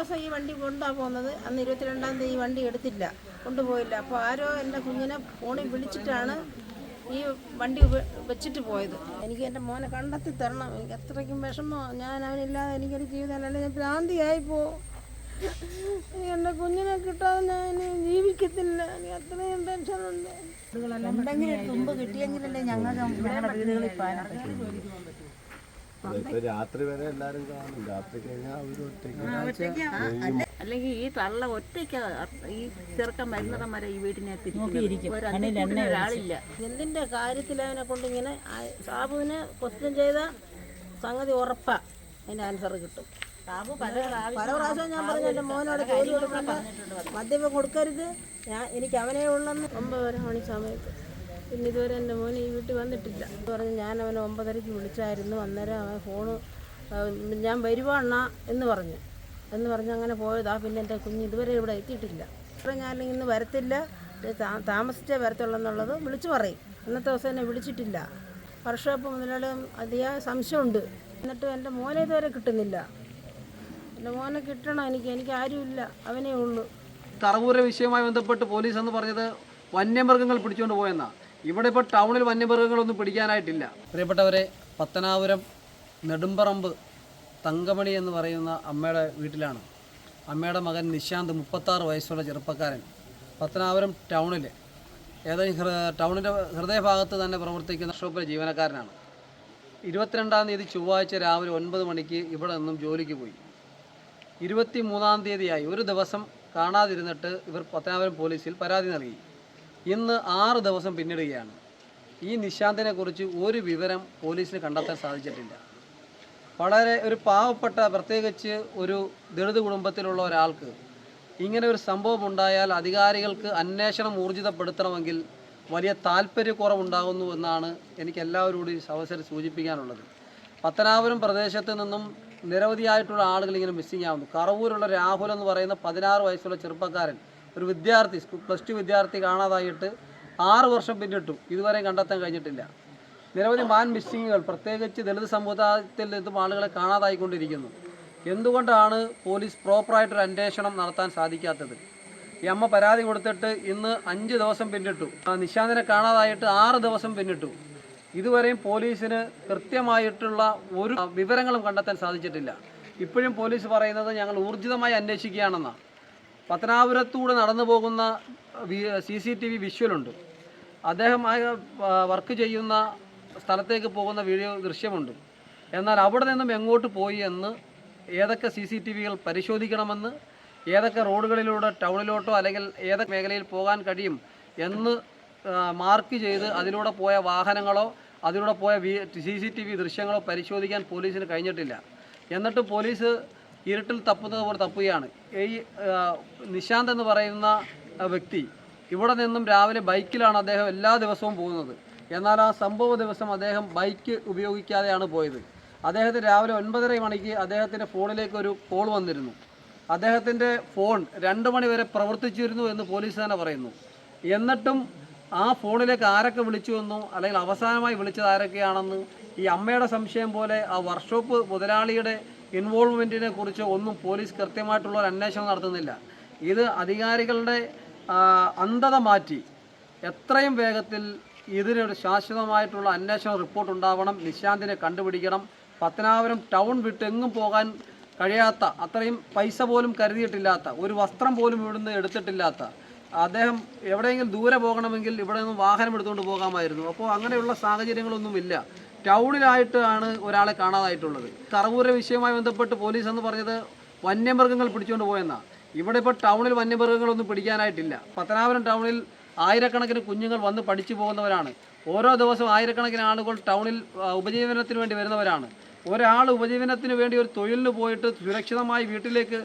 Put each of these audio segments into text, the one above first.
ദിവസം ഈ വണ്ടി കൊണ്ടാണ് പോകുന്നത്. അന്ന് ഇരുപത്തിരണ്ടാം തീയതി ഈ വണ്ടി എടുത്തില്ല. കൊണ്ടുപോയില്ല. അപ്പോൾ ആരോ എന്റെ കുഞ്ഞിനെ ഫോണിൽ വിളിച്ചിട്ടാണ് ഈ വണ്ടി വെച്ചിട്ട് പോയത്. എനിക്ക് എന്റെ മോനെ കണ്ടെത്തി തരണം. എനിക്ക് അത്രയ്ക്കും വിഷമോ. ഞാൻ അവനില്ലാതെ എനിക്കൊരു ജീവിതം അല്ല. ഞാൻ ഭ്രാന്തിയായി പോ എന്റെ കുഞ്ഞിനെ കിട്ടാതെ ഞാൻ ജീവിക്കത്തില്ല. എനിക്ക് അത്രയും ടെൻഷനുണ്ട് എന്തെങ്കിലും തുമ്പ് കിട്ടിയെങ്കിലല്ലേ ഞങ്ങൾക്ക് ഞങ്ങളുടെ വീടുകളിൽ പോകാൻ രാത്രി വരെ എല്ലാരും കാണും. രാത്രി കഴിഞ്ഞാൽ അല്ലെങ്കിൽ ഈ തള്ള ഒറ്റയ്ക്ക് ഈ ചെറുക്കൻ വരുന്നിടം വരെ ഈ വീടിനെ ഒരാളില്ല. എന്തിന്റെ കാര്യത്തിൽ അവനെ കൊണ്ട് ഇങ്ങനെ സാബുവിനെ ക്വസ്റ്റ്യൻ ചെയ്ത സംഗതി ഉറപ്പാ. അതിന് ആൻസർ കിട്ടും. സാബു പല പല പ്രാവശ്യം ഞാൻ പറഞ്ഞു എന്റെ മോനോട് ജോലി കൊടുക്കണ്ട മദ്യം കൊടുക്കരുത്. ഞാൻ എനിക്ക് അവനെ ഉള്ളെന്ന്. ഒമ്പതര മണി സമയത്ത്. പിന്നെ ഇതുവരെ എന്റെ മോൻ ഈ വീട്ടിൽ വന്നിട്ടില്ല. പറഞ്ഞ് ഞാൻ അവനെ ഒമ്പതരയ്ക്ക് വിളിച്ചായിരുന്നു. അന്നേരം അവൻ ഫോണ് ഞാൻ വരുവാണ എന്ന് പറഞ്ഞു. എന്ന് പറഞ്ഞ് അങ്ങനെ പോയതാ. പിന്നെ എന്റെ കുഞ്ഞ് ഇതുവരെ ഇവിടെ എത്തിയിട്ടില്ല. അപ്പം ഞാൻ ഇന്ന് വരത്തില്ല. താമസിച്ചേ വരത്തുള്ളൂ എന്നുള്ളത് വിളിച്ചു പറയും. അന്നത്തെ ദിവസം എന്നെ വിളിച്ചിട്ടില്ല. വർക്ക്ഷോപ്പ് മുതലാളിയും അതിയായ സംശയമുണ്ട്. എന്നിട്ട് എന്റെ മോനെ ഇതുവരെ കിട്ടുന്നില്ല. എന്റെ മോനെ കിട്ടണം എനിക്ക് എനിക്ക് ആരുമില്ല. അവനേ ഉള്ളൂ. തറവൂര വിഷയവുമായി ബന്ധപ്പെട്ട് പോലീസ് എന്ന് പറഞ്ഞത് വന്യമൃഗങ്ങൾ പിടിച്ചുകൊണ്ട് പോയെന്നാ? ഇവിടെ ഇപ്പോൾ ടൗണിൽ വന്യമൃഗങ്ങളൊന്നും പിടിക്കാനായിട്ടില്ല. പ്രിയപ്പെട്ടവരെ പത്തനാപുരം നെടുമ്പറമ്പ് തങ്കമണി എന്ന് പറയുന്ന അമ്മയുടെ വീട്ടിലാണ്. അമ്മയുടെ മകൻ നിശാന്ത് മുപ്പത്താറ് വയസ്സുള്ള ചെറുപ്പക്കാരൻ. പത്തനാപുരം ടൗണിൽ ഏതായാലും ടൗണിന്റെ ഹൃദയഭാഗത്ത് തന്നെ പ്രവർത്തിക്കുന്ന ഷോപ്പിലെ ജീവനക്കാരനാണ്. ഇരുപത്തിരണ്ടാം തീയതി ചൊവ്വാഴ്ച രാവിലെ ഒൻപത് മണിക്ക് ഇവിടെ നിന്നും ജോലിക്ക് പോയി. ഇരുപത്തി മൂന്നാം തീയതിയായി ഒരു ദിവസം കാണാതിരുന്നിട്ട് ഇവർ പത്തനാപുരം പോലീസിൽ പരാതി നൽകി. ഇന്ന് ആറ് ദിവസം പിന്നിടുകയാണ്. ഈ നിശാന്തിനെ കുറിച്ച് ഒരു വിവരം പോലീസിന് കണ്ടെത്താൻ സാധിച്ചിട്ടില്ല. വളരെ ഒരു പാവപ്പെട്ട പ്രത്യേകിച്ച് ഒരു ദളിത് കുടുംബത്തിലുള്ള ഒരാൾക്ക് ഇങ്ങനെ ഒരു സംഭവം ഉണ്ടായാൽ അധികാരികൾക്ക് അന്വേഷണം ഊർജിതപ്പെടുത്തണമെങ്കിൽ വലിയ താല്പര്യക്കുറവുണ്ടാകുന്നു എന്നാണ് എനിക്ക് എല്ലാവരോടും ഈ അവസരം സൂചിപ്പിക്കാനുള്ളത്. പത്തനാപുരം പ്രദേശത്ത് നിന്നും നിരവധിയായിട്ടുള്ള ആളുകൾ ഇങ്ങനെ മിസ്സിംഗ് ആവുന്നു. കറവൂരുള്ള രാഹുൽ എന്ന് പറയുന്ന പതിനാറ് വയസ്സുള്ള ചെറുപ്പക്കാരൻ ഒരു വിദ്യാർത്ഥി പ്ലസ് ടു വിദ്യാർത്ഥി കാണാതായിട്ട് ആറ് വർഷം പിന്നിട്ടു. ഇതുവരെ കണ്ടെത്താൻ കഴിഞ്ഞിട്ടില്ല. നിരവധി മാൻ മിസ്സിങ്ങുകൾ പ്രത്യേകിച്ച് ദളിത് സമുദായത്തിൽ നിന്നും ആളുകളെ കാണാതായിക്കൊണ്ടിരിക്കുന്നു. എന്തുകൊണ്ടാണ് പോലീസ് പ്രോപ്പറായിട്ടൊരു അന്വേഷണം നടത്താൻ സാധിക്കാത്തത്? ഈ അമ്മ പരാതി കൊടുത്തിട്ട് ഇന്ന് അഞ്ച് ദിവസം പിന്നിട്ടു. നിശാന്തിനെ കാണാതായിട്ട് ആറ് ദിവസം പിന്നിട്ടു. ഇതുവരെയും പോലീസിന് കൃത്യമായിട്ടുള്ള ഒരു വിവരങ്ങളും കണ്ടെത്താൻ സാധിച്ചിട്ടില്ല. ഇപ്പോഴും പോലീസ് പറയുന്നത് ഞങ്ങൾ ഊർജിതമായി അന്വേഷിക്കുകയാണെന്നാണ്. പത്തനാപുരത്തൂടെ നടന്നു പോകുന്ന സി സി ടി വി വിഷ്വലുണ്ട്. അദ്ദേഹം ആ വർക്ക് ചെയ്യുന്ന സ്ഥലത്തേക്ക് പോകുന്ന വീഡിയോ ദൃശ്യമുണ്ട്. എന്നാൽ അവിടെ നിന്നും എങ്ങോട്ട് പോയി എന്ന് ഏതൊക്കെ സി സി ടി വികൾ പരിശോധിക്കണമെന്ന് ഏതൊക്കെ റോഡുകളിലൂടെ ടൗണിലോട്ടോ അല്ലെങ്കിൽ ഏതൊക്കെ മേഖലയിൽ പോകാൻ കഴിയും എന്ന് മാർക്ക് ചെയ്ത് അതിലൂടെ പോയ വാഹനങ്ങളോ അതിലൂടെ പോയ സി സി ടി വി ദൃശ്യങ്ങളോ പരിശോധിക്കാൻ പോലീസിന് കഴിഞ്ഞിട്ടില്ല. എന്നിട്ട് പോലീസ് ഇരുട്ടിൽ തപ്പുന്നത് പോലെ തപ്പുകയാണ്. ഈ നിശാന്ത് എന്ന് പറയുന്ന വ്യക്തി ഇവിടെ നിന്നും രാവിലെ ബൈക്കിലാണ് അദ്ദേഹം എല്ലാ ദിവസവും പോകുന്നത്. എന്നാൽ ആ സംഭവ ദിവസം അദ്ദേഹം ബൈക്ക് ഉപയോഗിക്കാതെയാണ് പോയത്. അദ്ദേഹത്തിന് രാവിലെ ഒൻപതര മണിക്ക് അദ്ദേഹത്തിന്റെ ഫോണിലേക്ക് ഒരു കോൾ വന്നിരുന്നു. അദ്ദേഹത്തിന്റെ ഫോൺ രണ്ട് മണി വരെ പ്രവർത്തിച്ചിരുന്നു എന്ന് പോലീസ് തന്നെ പറയുന്നു. എന്നിട്ടും ആ ഫോണിലേക്ക് ആരൊക്കെ വിളിച്ചു എന്നോ അല്ലെങ്കിൽ അവസാനമായി വിളിച്ചത് ആരൊക്കെയാണെന്ന് ഈ അമ്മയുടെ സംശയം പോലെ ആ വർക്ക്ഷോപ്പ് മുതലാളിയുടെ ഇൻവോൾവ്മെന്റിനെ കുറിച്ച് ഒന്നും പോലീസ് കൃത്യമായിട്ടുള്ള ഒരു അന്വേഷണം നടത്തുന്നില്ല. ഇത് അധികാരികളുടെ അന്ധത മാറ്റി എത്രയും വേഗത്തിൽ ഇതിനൊരു ശാശ്വതമായിട്ടുള്ള അന്വേഷണ റിപ്പോർട്ട് ഉണ്ടാവണം. നിശാന്തിനെ കണ്ടുപിടിക്കണം. പത്തനാപുരം ടൗൺ വിട്ട് എങ്ങും പോകാൻ കഴിയാത്ത അത്രയും പൈസ പോലും കരുതിയിട്ടില്ലാത്ത ഒരു വസ്ത്രം പോലും ഇവിടുന്ന് എടുത്തിട്ടില്ലാത്ത അദ്ദേഹം എവിടെയെങ്കിലും ദൂരെ പോകണമെങ്കിൽ ഇവിടെ നിന്ന് വാഹനം എടുത്തുകൊണ്ട് പോകാമായിരുന്നു. അപ്പോൾ അങ്ങനെയുള്ള സാഹചര്യങ്ങളൊന്നുമില്ല. ടൗണിലായിട്ടാണ് ഒരാളെ കാണാതായിട്ടുള്ളത്. കറവൂര വിഷയവുമായി ബന്ധപ്പെട്ട് പോലീസ് എന്ന് പറഞ്ഞത് വന്യമൃഗങ്ങൾ പിടിച്ചുകൊണ്ട് പോയെന്നാണ് ഇവിടെ ഇപ്പോൾ ടൗണിൽ വന്യമൃഗങ്ങളൊന്നും പിടിക്കാനായിട്ടില്ല. പത്തനാപുരം ടൗണിൽ ആയിരക്കണക്കിന് കുഞ്ഞുങ്ങൾ വന്ന് പഠിച്ചു പോകുന്നവരാണ്. ഓരോ ദിവസവും ആയിരക്കണക്കിന് ആളുകൾ ടൗണിൽ ഉപജീവനത്തിന് വേണ്ടി വരുന്നവരാണ്. ഒരാൾ ഉപജീവനത്തിന് വേണ്ടി ഒരു തൊഴിലിന് പോയിട്ട് സുരക്ഷിതമായി വീട്ടിലേക്ക്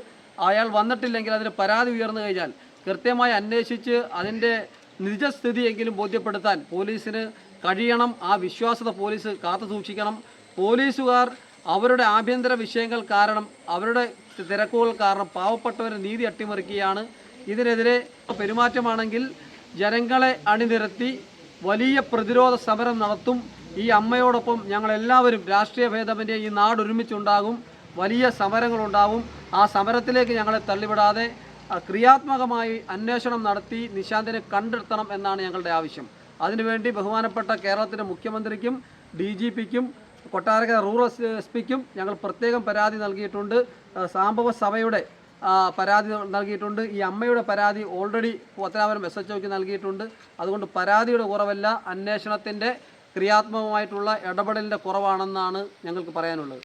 അയാൾ വന്നിട്ടില്ലെങ്കിൽ അതിന് പരാതി ഉയർന്നു കഴിഞ്ഞാൽ കൃത്യമായി അന്വേഷിച്ച് അതിന്റെ നിജസ്ഥിതിയെങ്കിലും ബോധ്യപ്പെടുത്താൻ പോലീസിന് കഴിയണം. ആ വിശ്വാസത പോലീസ് കാത്തു സൂക്ഷിക്കണം. പോലീസുകാർ അവരുടെ ആഭ്യന്തര വിഷയങ്ങൾ കാരണം അവരുടെ തിരക്കുകൾ കാരണം പാവപ്പെട്ടവരെ നീതി അട്ടിമറിക്കുകയാണ്. ഇതിനെതിരെ പെരുമാറ്റമാണെങ്കിൽ ജനങ്ങളെ അണിനിരത്തി വലിയ പ്രതിരോധ സമരം നടത്തും. ഈ അമ്മയോടൊപ്പം ഞങ്ങളെല്ലാവരും രാഷ്ട്രീയ ഭേദമന്യേ ഈ നാട് ഒരുമിച്ചുണ്ടാകും വലിയ സമരങ്ങളുണ്ടാവും. ആ സമരത്തിലേക്ക് ഞങ്ങളെ തള്ളിവിടാതെ ക്രിയാത്മകമായി അന്വേഷണം നടത്തി നിശാന്തിനെ കണ്ടെത്തണം എന്നാണ് ഞങ്ങളുടെ ആവശ്യം. അതിനുവേണ്ടി ബഹുമാനപ്പെട്ട കേരളത്തിന്റെ മുഖ്യമന്ത്രിക്കും ഡി ജി പിക്കും കൊട്ടാരക്കര റൂറൽ എസ് പിക്കും ഞങ്ങൾ പ്രത്യേകം പരാതി നൽകിയിട്ടുണ്ട്. സാമ്പവ സഭയുടെ പരാതി നൽകിയിട്ടുണ്ട്. ഈ അമ്മയുടെ പരാതി ഓൾറെഡി പത്തനാപുരം എസ് എച്ച് ഒക്ക് നൽകിയിട്ടുണ്ട്. അതുകൊണ്ട് പരാതിയുടെ കുറവല്ല അന്വേഷണത്തിന്റെ ക്രിയാത്മകമായിട്ടുള്ള ഇടപെടലിന്റെ കുറവാണെന്നാണ് ഞങ്ങൾക്ക് പറയാനുള്ളത്.